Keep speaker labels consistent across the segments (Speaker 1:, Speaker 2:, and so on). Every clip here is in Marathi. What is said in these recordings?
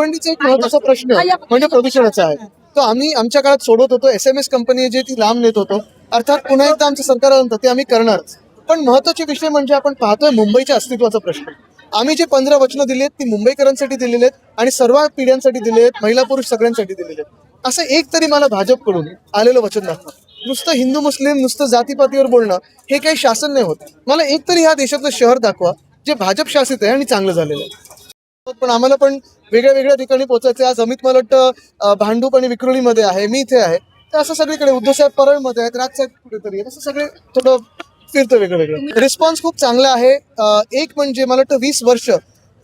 Speaker 1: गोवंडीचा एक महत्त्वाचा प्रश्न म्हणजे प्रदूषणाचा आहे. तो आम्ही आमच्या काळात सोडवत होतो. एस एम एस कंपनी जे ती लांब नेत होतो. अर्थात पुन्हा एकदा आमचं सरकार आलं ते आम्ही करणारच पण महत्त्वाचे विषय म्हणजे आपण पाहतोय मुंबईच्या अस्तित्वाचा प्रश्न. आम्ही जे पंधरा वचनं दिली आहेत ती मुंबईकरांसाठी दिलेली आहेत आणि सर्व पिढ्यांसाठी दिले आहेत महिला पुरुष सगळ्यांसाठी दिलेले आहेत. असं एक तरी मला भाजपकडून आलेलं वचन दाखवा नुसतं हिंदू मुस्लिम नुसतं जातीपातीवर बोलणं हे काही शासन नाही होत. मला एक तरी ह्या देशातलं शहर दाखवा जे भाजप शासित आहे आणि चांगलं झालेलं आहे. पण आम्हाला पण वेगळ्या वेगळ्या ठिकाणी पोहोचायचं आज अमित मला वाटतं भांडूप आणि विक्रोळीमध्ये आहे मी इथे आहे. तर असं सगळीकडे उद्धवसाहेब परळमध्ये आहेत राजसाहेब कुठेतरी आहेत. असं सगळे थोडं फिरतं वेगळं वेगळं रिस्पॉन्स खूप चांगला आहे. एक म्हणजे मला वाटतं वीस वर्ष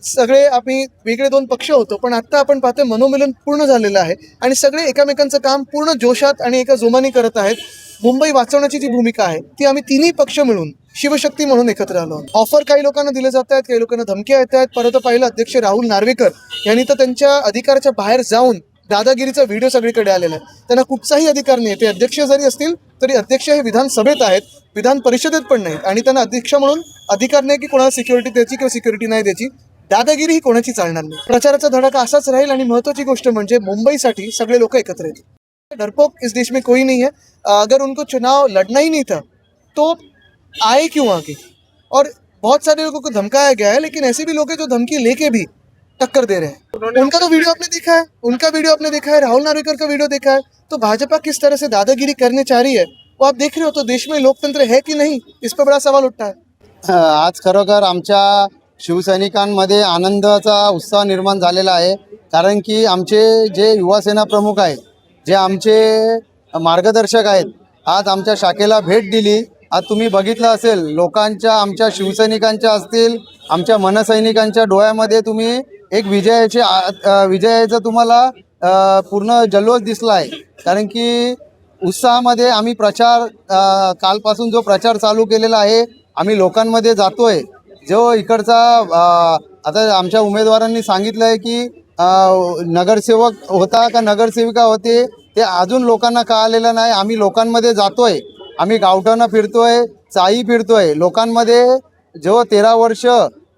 Speaker 1: सगळे आम्ही वेगळे दोन पक्ष होतो पण आता आपण पाहतोय मनोमिलन पूर्ण झालेलं आहे. आणि सगळे एकामेकांचं काम पूर्ण जोशात आणि एका जोमाने करत आहेत. मुंबई वाचवण्याची जी भूमिका आहे ती आम्ही तिन्ही पक्ष मिळून शिवशक्ती म्हणून एकत्र आलो ऑफर काही लोकांना दिले जात आहेत काही लोकांना धमक्या येत आहेत. परत पाहिलं अध्यक्ष राहुल नार्वेकर यांनी तर त्यांच्या अधिकाराच्या बाहेर जाऊन दादागिरीचा व्हिडिओ सगळीकडे आलेला आहे. त्यांना कुठचाही अधिकार नाही. ते अध्यक्ष जरी असतील तरी अध्यक्ष हे विधानसभेत आहेत. विधान परिषदेत पण नाहीत. आणि त्यांना अध्यक्ष म्हणून अधिकार नाही की कोणाला सिक्युरिटी द्यायची किंवा सिक्युरिटी नाही द्यायची. दादागिरी ही कोणाची चालणार नाही. प्रचाराचा धडाका असाच राहील आणि महत्वाची गोष्ट म्हणजे मुंबईसाठी सगळे लोक एकत्र येतील. डरपोक इस देश में कोई नहीं है. अगर उनको चुनाव लड़ना ही नहीं था तो आए क्यों आगे और बहुत सारे लोगों को धमकाया गया है लेकिन ऐसे भी लोग हैं जो धमकी लेके भी टक्कर दे रहे हैं। उनका तो वीडियो आपने देखा है उनका वीडियो आपने देखा है राहुल नार्वेकर का वीडियो देखा है। तो भाजपा किस तरह से दादागिरी करने चाह रही है वो आप देख रहे हो तो देश में लोकतंत्र है कि नहीं? इस पर बड़ा सवाल उठता है।
Speaker 2: आज खरोखर आमच्या शिवसैनिकांमध्ये आनंदाचा उत्साह निर्माण झालेला आहे कारण की आमचे जे युवासेना प्रमुख आहेत जे आमचे मार्गदर्शक आहेत आज आमच्या शाखेला भेट दिली आज तुम्ही बघितलं असेल लोकांच्या आमच्या शिवसैनिकांच्या असतील आमच्या मनसैनिकांच्या डोळ्यामध्ये तुम्ही एक विजयाचे आ- विजयाचा तुम्हाला पूर्ण जल्लोष दिसला आहे कारण की उत्साहामध्ये आम्ही प्रचार कालपासून जो प्रचार चालू केलेला आहे आम्ही लोकांमध्ये जातोय. जो इकडचा आता आमच्या उमेदवारांनी सांगितलं आहे की नगरसेवक होता का नगरसेविका होते ते अजून लोकांना कळालेलं नाही. आम्ही लोकांमध्ये जातोय. आम्ही गावठाणं फिरतोय चाई फिरतोय. लोकांमध्ये जो तेरा वर्ष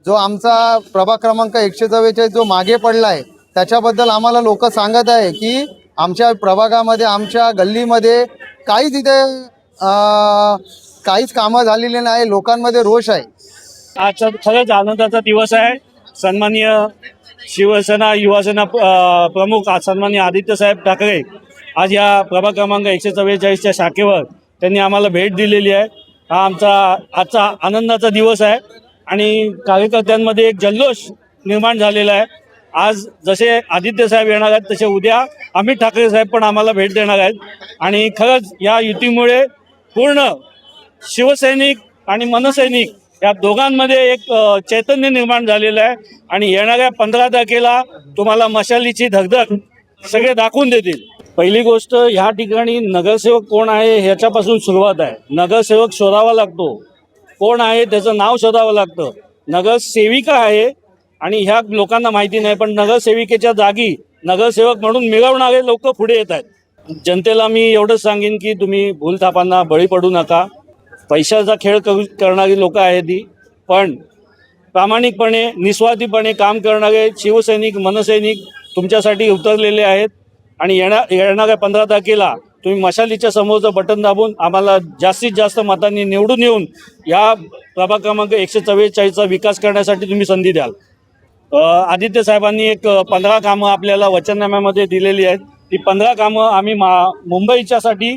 Speaker 2: जो आमचा प्रभाग क्रमांक एकशे चव्वेचाळीस जो मागे पडला आहे त्याच्याबद्दल आम्हाला लोक सांगत आहे की आमच्या प्रभागामध्ये आमच्या गल्लीमध्ये काहीच इथे काहीच कामं झालेली नाही. लोकांमध्ये रोष आहे.
Speaker 3: आजचा खरंच आनंदाचा दिवस आहे. सन्माननीय शिवसेना युवासेना प्रमुख आज सन्माननीय आदित्य साहेब ठाकरे आज या प्रभाग क्रमांक एकशे चव्वेचाळीसच्या शाखेवर त्यांनी आम्हाला भेट दिलेली आहे. हा आमचा आजचा आनंदाचा दिवस आहे. आणि कार्यकर्त्यांमध्ये एक जल्लोष निर्माण झालेला आहे. आज जसे आदित्य साहेब येणार आहेत तसे उद्या अमित ठाकरे साहेब पण आम्हाला भेट देणार आहेत. आणि खरंच या युतीमुळे पूर्ण शिवसैनिक आणि मनसैनिक या दोघांमध्ये एक चैतन्य निर्माण झालेलं आहे. आणि येणाऱ्या पंधरा तारखेला तुम्हाला मशालीची धगधग सगळे दाखवून देतील. पहिली गोष्ट ह्या ठिकाणी नगरसेवक कोण आहे ह्याच्यापासून सुरुवात आहे. नगरसेवक शोधावा लागतो. कोण आहे त्याचं नाव शोधावं लागतं. नगरसेविका आहे आणि ह्या लोकांना माहिती नाही पण नगरसेविकेच्या जागी नगरसेवक म्हणून मिळवणारे लोक पुढे येत आहेत. जनतेला मी एवढंच सांगेन की तुम्ही भूलथापांना बळी पडू नका. पैशाचा खेळ करू करणारी लोक आहेत ती पण प्रामाणिकपणे निस्वार्थीपणे काम करणारे शिवसैनिक मनसैनिक तुमच्यासाठी उतरलेले आहेत. आणि येणार येणाऱ्या पंधरा तारखेला तुम्ही मशालीच्या समोरचं बटन दाबून आम्हाला जास्तीत जास्त मतांनी निवडून येऊन या प्रभाग क्रमांक एकशे चव्वेचाळीसचा विकास करण्यासाठी तुम्ही संधी द्याल. आदित्य साहेबांनी एक पंधरा कामं आपल्याला वचननाम्यामध्ये दिलेली आहेत. ती पंधरा कामं आम्ही मा मुंबईच्यासाठी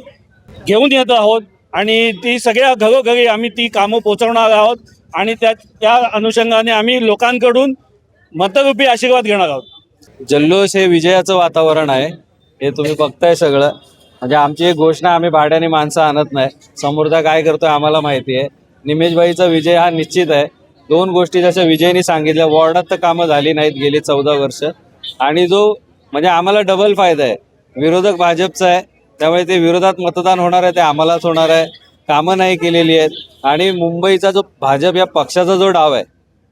Speaker 3: घेऊन येत आहोत आणि ती सगळ्या घरोघरी आम्ही ती कामं पोचवणार आहोत आणि त्या त्या अनुषंगाने आम्ही लोकांकडून मतरूपी आशीर्वाद घेणार आहोत.
Speaker 4: जल्लोष हे विजयाचं वातावरण आहे. हे तुम्ही बघताय सगळं. म्हणजे आमची एक घोषणा आम्ही भाड्याने माणसं आणत नाही. समोरचा काय करतोय आम्हाला माहिती आहे. निमेशबाईचा विजय हा निश्चित आहे. दोन गोष्टी जशा विजयनी सांगितल्या वॉर्डात तर कामं झाली नाहीत गेली चौदा वर्ष. आणि जो म्हणजे आम्हाला डबल फायदा आहे. विरोधक भाजपचा आहे. त्यामुळे ते विरोधात मतदान होणार आहे ते आम्हालाच होणार आहे. कामं नाही केलेली आहेत. आणि मुंबईचा जो भाजप या पक्षाचा जो डाव आहे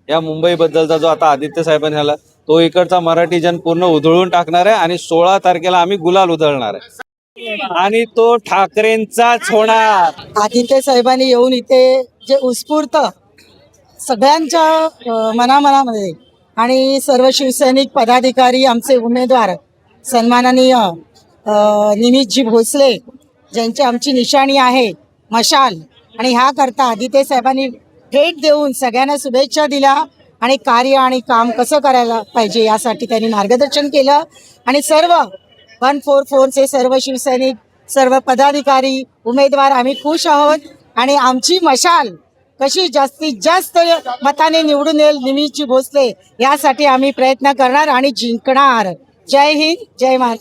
Speaker 4: या मुंबईबद्दलचा जो आता आदित्य साहेबांनी ह्याला तो इकडचा मराठी जन पूर्ण उधळून टाकणार आहे आणि सोळा तारखेला आम्ही गुलाल उधळणार आहे. आणि तो ठाकरेंचाच होणार.
Speaker 5: आदित्य साहेबांनी येऊन इथे जे उत्स्फूर्त सगळ्यांच्या मनामनामध्ये आणि सर्व शिवसैनिक पदाधिकारी आमचे उमेदवार सन्माननीय निमितजी भोसले ज्यांची आमची निशाणी आहे मशाल. आणि ह्या करता आदित्य साहेबांनी भेट देऊन सगळ्यांना शुभेच्छा दिल्या. आणि कार्य आणि काम कसं करायला पाहिजे यासाठी त्यांनी मार्गदर्शन केलं. आणि सर्व वन फोर फोरचे सर्व शिवसैनिक सर्व पदाधिकारी उमेदवार आम्ही खुश आहोत. आणि आमची मशाल कशी जास्तीत जास्त मताने निवडून येईल निमीची भोसले यासाठी आम्ही प्रयत्न करणार आणि जिंकणार. जय हिंद जय महाराज